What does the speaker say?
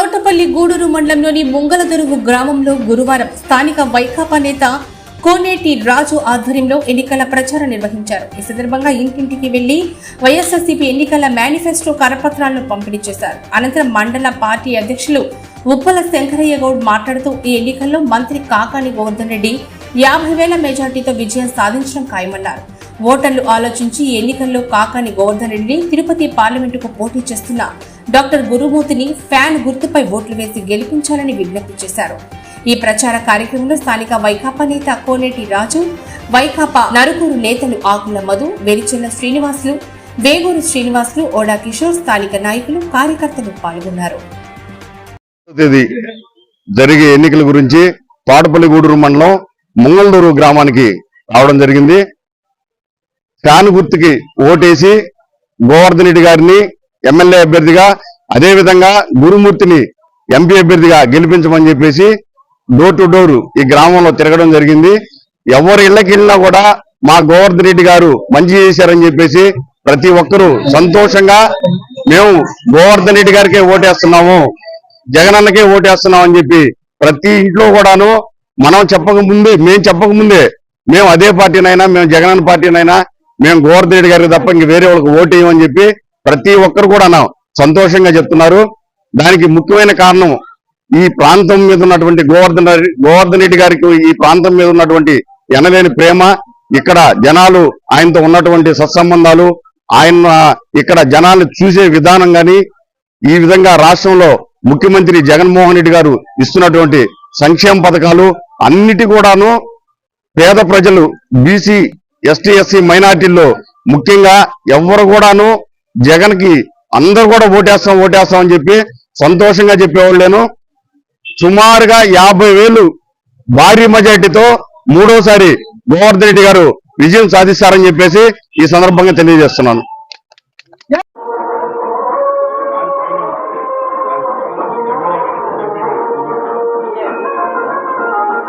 తోటపల్లి గూడూరు మండలంలోని ముంగలదొరువు గ్రామంలో గురువారం స్థానిక వైకాపా నేత కోనేటి రాజు ఆధ్వర్యంలో ఎన్నికల ప్రచారం నిర్వహించారు. ఈ సందర్భంగా ఇంటింటికి వెళ్ళి వైఎస్ఆర్సీపీ ఎన్నికల మేనిఫెస్టో కరపత్రాలను పంపిణీ చేశారు. అనంతరం మండల పార్టీ అధ్యక్షులు ఉప్పల శంకరయ్య గౌడ్ మాట్లాడుతూ ఈ ఎన్నికల్లో మంత్రి కాకాని గోవర్ధన్ రెడ్డి యాభై వేల మెజార్టీతో విజయం సాధించడం ఖాయమన్నారు. ఓటర్లు ఆలోచించి ఈ ఎన్నికల్లో కాకాని గోవర్ధన్ రెడ్డిని తిరుపతి పార్లమెంటుకు పోటీ చేస్తున్న డాక్టర్ గురుమూర్తిని ఫ్యాన్ గుర్తుపై ఓట్లు వేసి గెలిపించాలని విజ్ఞప్తి చేశారు. ఈ ప్రచార కార్యక్రమంలో స్థానిక వైకాపా నేత కోనేటి రాజు వైకాపా నరుకూరు నేతలు ఆకుల మధు వెలిచెల్ల శ్రీనివాసులు వేగూరు శ్రీనివాసులు ఓడా కిషోర్ స్థానిక నాయకులు కార్యకర్తలు పాల్గొన్నారు. జరిగే ఎన్నికల గురించి పాడపల్లిగూడూరు మండలం ముంగళదూరు గ్రామానికి రావడం జరిగింది. ఫ్యాన్ గుర్తుకి ఓటేసి గోవర్ధన్ రెడ్డి గారిని ఎమ్మెల్యే అభ్యర్థిగా అదే విధంగా గురుమూర్తిని ఎంపీ అభ్యర్థిగా గెలిపించమని చెప్పేసి డోర్ టు డోర్ ఈ గ్రామంలో తిరగడం జరిగింది. ఎవరి ఇళ్ళకి వెళ్ళినా కూడా మా గోవర్ధన్ రెడ్డి గారు మంచి చేశారని చెప్పేసి ప్రతి ఒక్కరూ సంతోషంగా మేము గోవర్ధన్ రెడ్డి గారికే ఓటేస్తున్నాము జగనన్నకే ఓటేస్తున్నాం అని చెప్పి ప్రతి ఇంట్లో కూడాను మనం చెప్పక ముందే మేము చెప్పక ముందే మేము అదే పార్టీనైనా మేము జగనన్న పార్టీనైనా మేము గోవర్ధన్ రెడ్డి గారికి తప్ప ఇంక వేరే వాళ్ళకి ఓటేయమని చెప్పి ప్రతి ఒక్కరు కూడా సంతోషంగా చెప్తున్నారు. దానికి ముఖ్యమైన కారణం ఈ ప్రాంతం మీద ఉన్నటువంటి గోవర్ధన్ గోవర్ధన్ రెడ్డి గారికి ఈ ప్రాంతం మీద ఉన్నటువంటి ఎనలేని ప్రేమ ఇక్కడ జనాలు ఆయనతో ఉన్నటువంటి సత్సంబంధాలు ఆయన ఇక్కడ జనాలు చూసే విధానం కానీ ఈ విధంగా రాష్ట్రంలో ముఖ్యమంత్రి జగన్మోహన్ రెడ్డి గారు ఇస్తున్నటువంటి సంక్షేమ పథకాలు అన్నిటి కూడాను పేద ప్రజలు బీసీ ఎస్టీ ఎస్సీ మైనార్టీల్లో ముఖ్యంగా ఎవరు కూడాను జగన్కి అందరు కూడా ఓటేస్తాం ఓటేస్తాం అని చెప్పి సంతోషంగా చెప్పేవాళ్ళేను. సుమారుగా యాభై వేలు భారీ మెజార్టీతో మూడోసారి గోవర్ధన్ రెడ్డి గారు విజయం సాధిస్తారని చెప్పేసి ఈ సందర్భంగా తెలియజేస్తున్నాను.